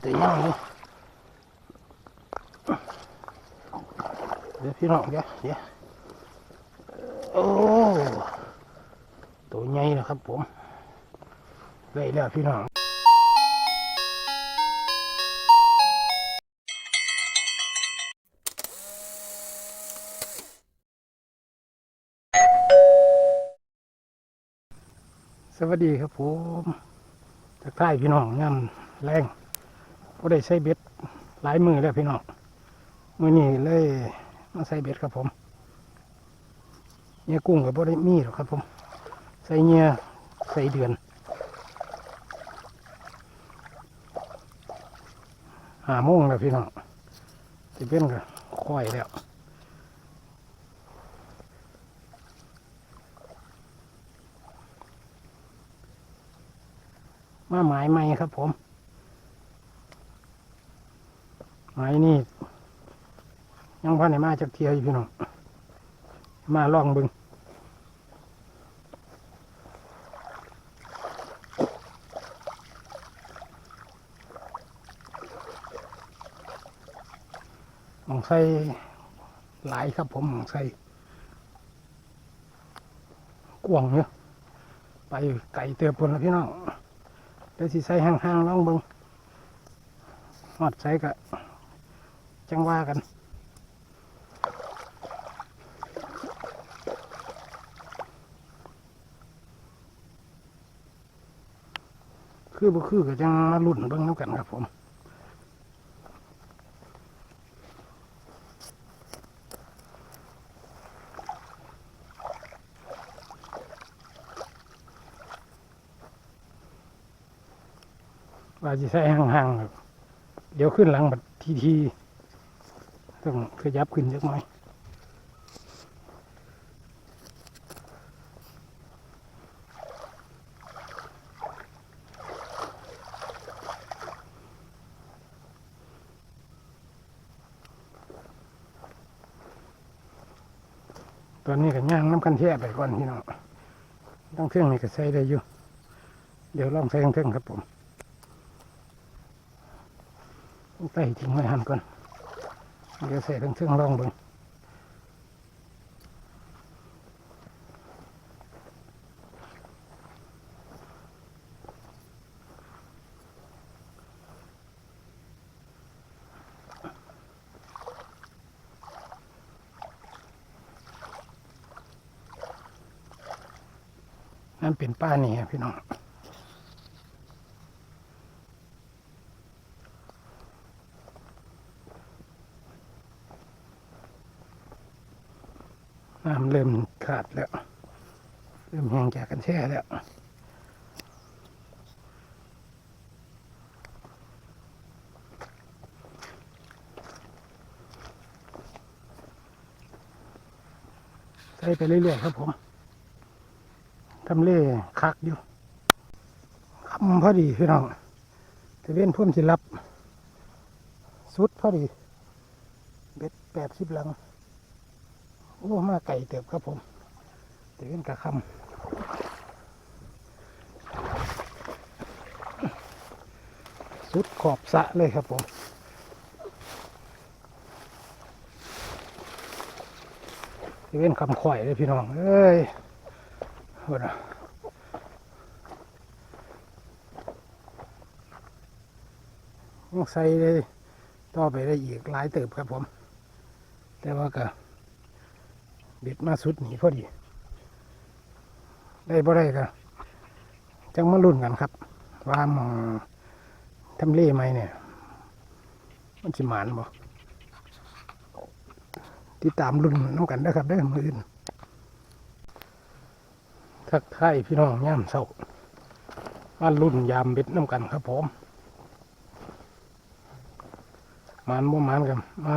แต่ยังเลยเดี๋ยวพี่น้องเดี๋ยวเดี๋ยวโอ้ตัวใหญ่นะครับผมได้แล้วพี่น้องสวัสดีครับผมจากใต้พี่น้องงามแรง ก็ได้ใช้เบ็ดหลายมือแล้วพี่น้องมือนี้เลยมาใส่เบ็ดครับผมเงี้ยกุ้งกับบ่ได้มีหรอกครับผม ใส่เงี้ยใส่เดือนหาโมงแล้วพี่น้องจะเป็นก็ค่อยแล้วมาหมายใหม่ครับผม หมายนี่ยังพันในมาจากเทียอยู่พี่น้องมาลองบึงหมองใส่หลายครับผมหมองใส่กวางเนาะไปไก่เตือปนแล้วพี่น้องเดี๋ยวสิใส่ห่างๆลองบิ่งหอดใส่กะ จังว่ากัน คือบ่คือก็จังมาลุ่นเบิ่งน้ำกันครับผมว่าจะใส่ห่างๆเดี๋ยวขึ้นหลังแบัดทีทีๆ ต้องขยับขึ้นเล็กน้อยตอนนี้ก็ย่างน้ำกันแท่ไปก่อนพี่น้องต้องเครื่องนี่ก็ใส่ได้อยู่ เดี๋ยวลองใส่เครื่องครับผมใส่ทิ้งไว้หันก่อน เดี๋ยวใส่ทั้งเครื่องลองบิ่งนั่นเป็นป้านี่พี่น้อง น้ำเริ่มขาดแล้ว เริ่มแห้งจากกันแช่แล้วใส่ไปเรื่อยๆครับผมทำเล่คักอยู่คำพอดีพี่น้องแต่เว้นพุ่มสิรับ สุดพอดี เบ็ดแปดสิบหลัง อ้มาไก่เติบครับผมเตือนกระคำสุดขอบสะเลยครับผมเตือนคำข่อยเลยพี่น้อง เอ้ยโหนะต้องใส่เลยต่อไปได้อีกหลายเติบครับผม แต่ว่าก็ เบ็ดมาสุดหนีพอดี ได้บ่ได้ก็จังมาลุ้นกันครับ ว่ามองทำเล่ไหมเนี่ย มันสิหมานบ่ติดตามลุ้นน้ำกันนะครับได้มืออื่นทักทายพี่น้องย่ามเศร้ามาลุ้นยามเบ็ดน้ำกันครับผมมานบ่มานกันมา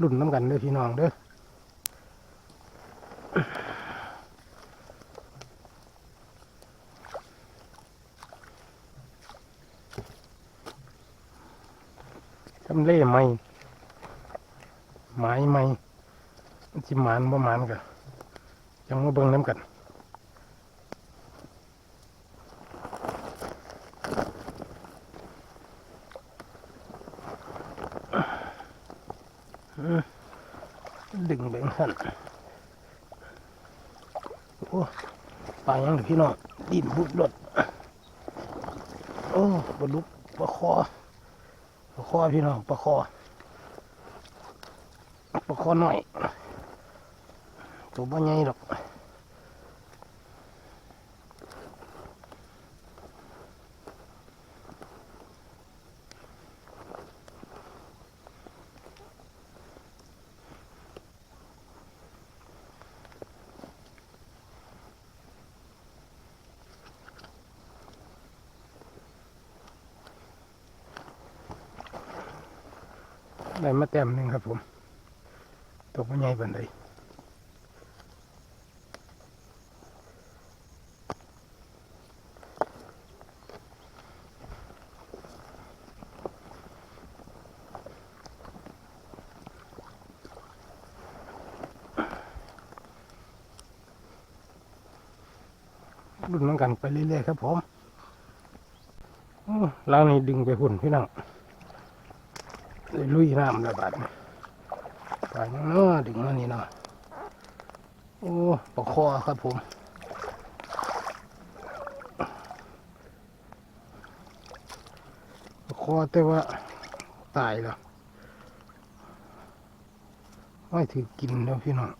ลุ้นน้ำกันเด้อพี่น้องเด้อ เล่ไหมหมายไหมจิหมานบ่หมานกันยังมาเบิ่งน้ำกันดึงเบ่งสั่นโอ้ปายังพี่น้องดินบุบหลดโอ้บลุกระคอ ปลาคอพี่น้องปลาคอปลาคอหน่อยตัวบ่ใหญ่หรอก ได้มาแต้มหนึ่งครับผมตกไมาใหญ่บันไดรุ่นน้องกันไปเรื่อยๆครับผมเรานี่ดึงไปหุ่นพี่น้อง เลยลุยน้ำแล้วบาดไปเนาะดึงมานี่เนาะโอ้ปลาคอครับผมปลาคอแต่ว่าตายแล้วไม่ถือกินแล้วพี่น้อง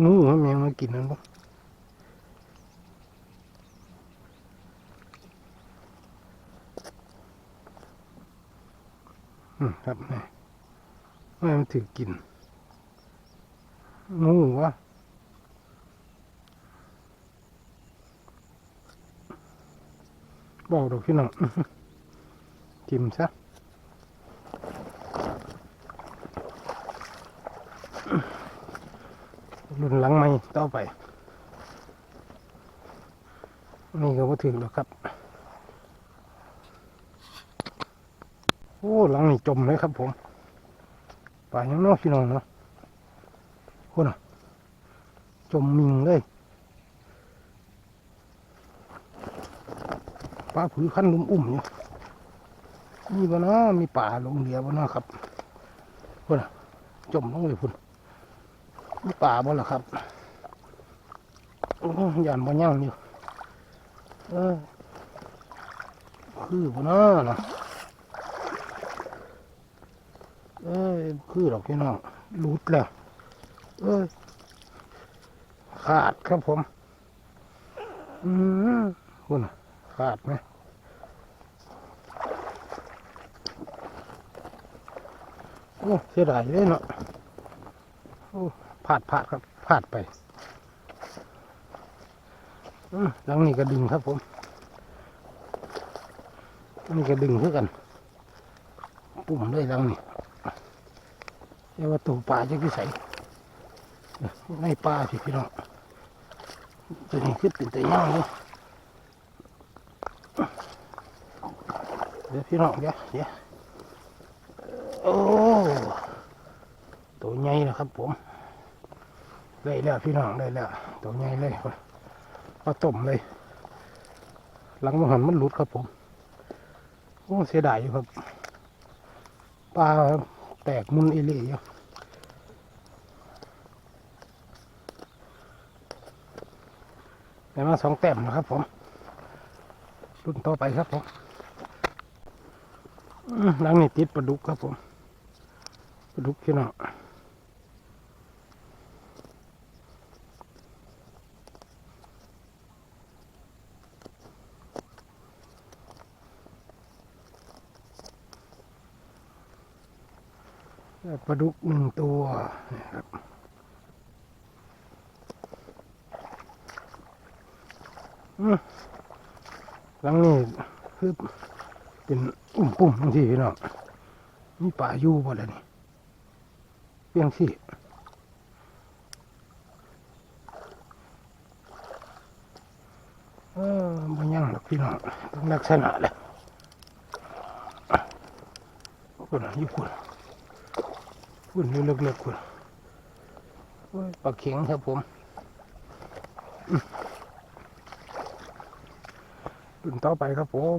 หนูมันแมงมากินนั่นปะ ครับนี่ไม่มันถือกินงูวะบอกดอกพี่น้องกิมซะรุ่นหลังไม่ต่อไป นี่ก็ว่าถึงแล้วครับ โอ้หลังนี่จมเลยครับผมป่ายังนอกพี่น้องเนาะโอ้น่ะจมมิงเลยปลาผือขั้นลุ่มอุ่มอยู่มีบ่เนาะมีป่าลงเรือบ่เนาะครับโอ้น่ะจมลงเลยพุ่นมีป่าบ่ล่ะครับโอ้ยานบ่ยั่งอยู่เออคือบ่เนาะเนาะ คือดอกพี่น้องรูดแล้วเอ้ยขาดครับผม อืมคุณขาดไหมโอ้เสียดายเลยเนาะโอ้พลาดพลาดครับพลาดไปอืมหลังนี้ก็ดึงครับผมนี่ก็ดึงเท่ากัน ปุ่มเลยหลังนี้ เรียกว่าตัวปลาจะพิสัยในปลาพี่พี่น้องตัวนี้ขึ้นเป็นตัวย่างเลยเดี๋ยวพี่น้องเดี๋ยวเดี๋ยวโอ้ตัวใหญ่นะครับผมได้แล้วพี่น้องได้แล้วตัวใหญ่เลยเอาต้มเลย หลังมันหันมันหลุดครับผมโอ้เสียดายอยู่ครับปลา แตกมุนเอเลี่อยู่ได้มาสองแต้มนะครับผม รุ่นต่อไปครับผมอื้อหลังนี้ติดปลาดุกครับผมปลาดุกพี่น้อง ปลาดุกหนึ่งตัวนี่ครับหลังนี้คือเป็นอุ้มปุ่มบางทีพี่น้องมีป่าอยู่บ่ล้วนี่เพียงสิเออมันยังหรอกพี่น้องต้องลักษณะแหละคนอยู่คน คุณอยู่เล็กๆคุณปลาเข็งครับผมอุ่นต่อไปครับผม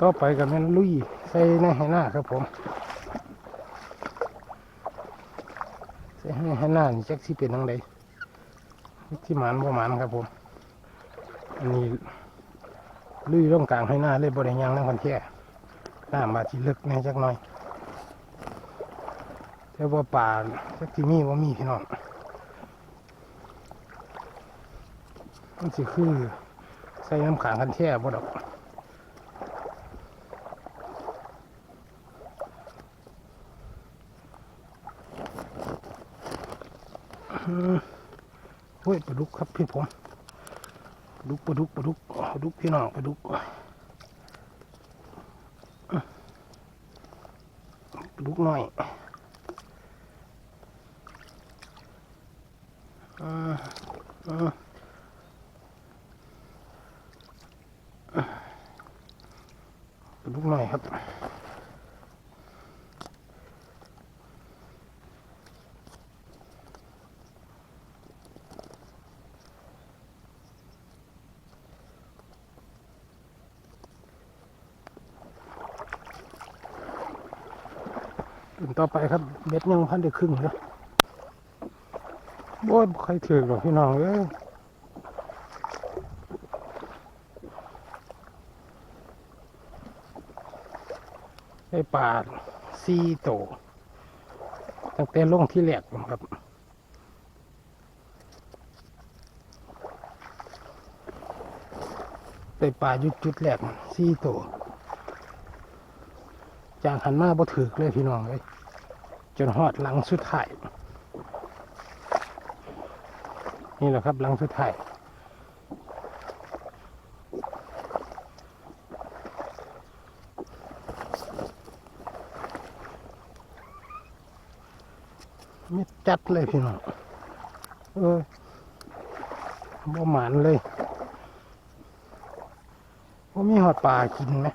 ต่อไปกับแม่นลุยใส่ในไหหน้าครับผมใส่ในไหหน้านี่จักสิเป็นทังใดที่หมานบ่หมานครับผมอันนี้ลุยร่องกลางไหหน้าเลยบริยังนั่งคนแค่หน้ำมาที่ลึกแน่จักหน่อย แต่ว่าป่าจักที่มีว่ามีพี่น้องมันสิคือใส่น้ำขางคันแท่บ่ดอกเฮ้ยปลาดุกครับพี่ผมปลาดุกปลาดุกปลาดุกปลาดุกพี่น้องปลาดุกปลาดุกน้อยอ่าอ่าป ลาดุกน้อยครับตื่นต่อไปครับเบ็ดยังพันได้ครึ่งเลยบ่ใครถือหรอกพี่น้องเอ้ย ได้ปลาซีโตตั้งแต่ลงที่แหลกครับได้ปลายุดจุดแหลกซีโตจางหันมาบ่ถือเลยพี่น้องเลยจนหอดหลังสุดท้ายนี่แหละครับหลังสุดท้าย ไม่จัดเลยพี่น้องเออบ่หมานเลยว่ามีหอดปลากินไหม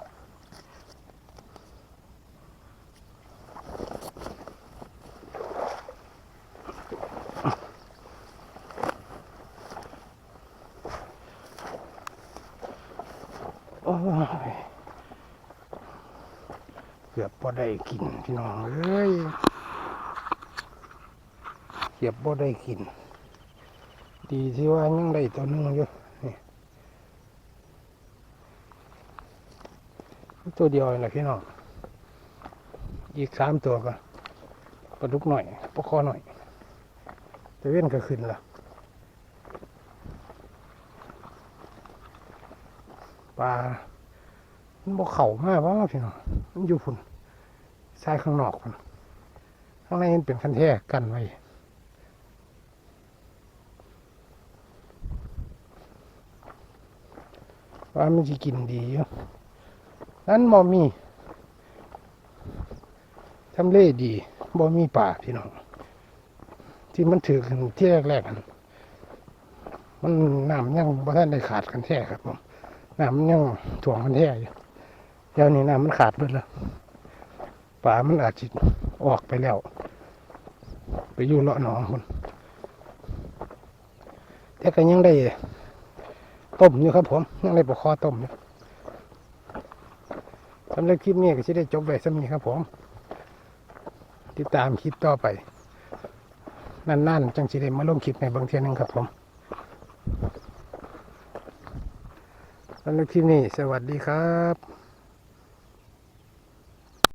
โอ้ยเกือบบ่ได้กินพี่น้องเอ้ย เกือบบ่ได้กิน ดีที่ว่ายังได้ตัวนึงอยู่นี่ตัวเดียวเองนะพี่น้องอีกสามตัวก็ปลาดุกหน่อยปลาคอหน่อยแต่เว้นก็ขึ้นละปลามันบกเข่ามากว่าพี่น้องมันอยู่พุ่นชายข้างนอกพุ่นข้างในมันเป็นคันแท้กันไว้ ว่ามันจะกินดีอยู่นั้นบ่มีทำเลดีบ่มีป่าพี่น้องที่มันถือกันที่แรกๆกันมันน้ำยังบ่ทันได้ขาดกันแท้ครับผมน้ำยังถ่วงมันแท้อยู่เดี๋ยวนี้น้ำมันขาดไปแล้วป่ามันอาจจะออกไปแล้ว ไปอยู่เลาะหนองคนแต่ก็ยังได้ ต้มอยู่ครับผมยังไรปลาคอต้มอยู่สำหรับคลิปนี้ก็จะได้จบไปสำนี้ครับผม ติดตามคลิปต่อไป นั่นๆจังสิได้มาลงคลิปในบางเทียหนึงครับผมสำหรับคลิปนี้สวัสดีครับ